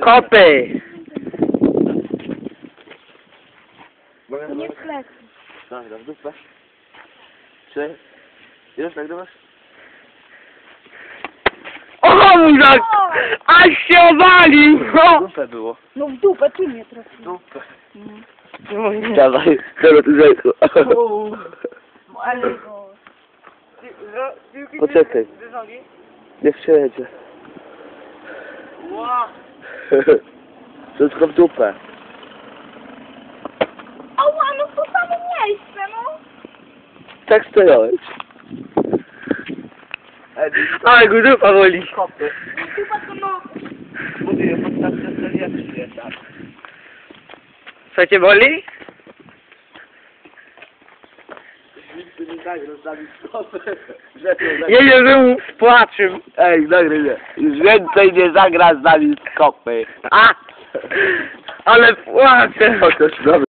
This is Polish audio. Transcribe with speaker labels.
Speaker 1: Kopy!
Speaker 2: Nie w plecy.
Speaker 3: Dobra, w dupę. Trzy. Już nagrywasz?
Speaker 1: O mój tak! Aż się obalił!
Speaker 3: W
Speaker 1: O!
Speaker 3: dupę było.
Speaker 2: No w dupę, ty mnie
Speaker 3: W
Speaker 2: trafił.
Speaker 3: dupę.
Speaker 1: Dawaj, teraz tu zejdę.
Speaker 2: Ale go...
Speaker 1: Poczekaj. Nie przejedzie. Wszystko w dupę.
Speaker 2: Ała, no to samo miejsce, no.
Speaker 1: Tak stojąłeś. Ale go dupa boli.
Speaker 3: Kopy.
Speaker 2: Chyba to no...
Speaker 3: Mówię, sobie jak przyjeżdża.
Speaker 1: Co cię boli?
Speaker 3: Nigdy nie zagrał z nami w kopy. Że to zagra-
Speaker 1: Jedzie, że mu spłaczył.
Speaker 3: Ej, nagryj mnie. Już więcej nie zagra z nami z kopy.
Speaker 1: A! Ale płaczę.
Speaker 3: Chociaż nawet